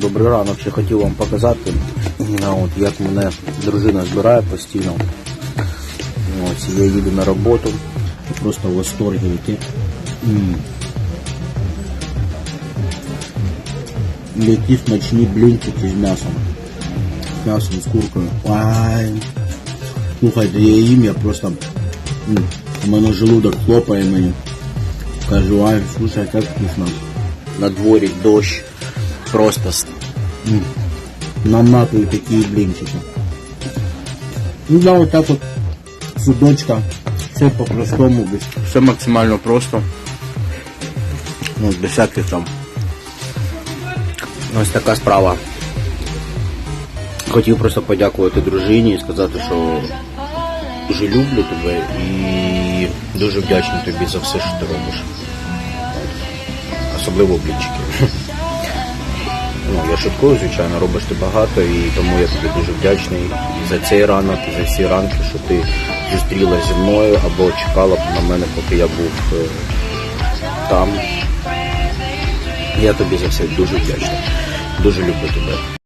добрий ранок. Ще хотів вам показати, а, от, як мене дружина збирає постійно. Ось, я їду на роботу. Просто в восторгі. Які, м, які смачні блінчики з м'ясом. З м'ясом, з куркою. Ай. Слухайте, я їм, я просто... м, У мене желудок хлопає мені. Кажу, ай, слушай, как вкусно. На дворі дощ. Просто м, наматываю такие блинчики. Ну да, вот так вот судочка. Все по-простому, все максимально просто. Ну, без всяких там. Ось така справа. Хотів просто подякувати дружині і сказати, що дуже люблю тебе і дуже вдячний тобі за все, що ти робиш. Особливо блінчики. Ну, я шуткую, звичайно, робиш ти багато, і тому я тобі дуже вдячний за цей ранок, і за всі ранки, що ти зустрілася зі мною або чекала на мене, поки я був е, там. Я тобі за все дуже вдячний. Дуже люблю тебе.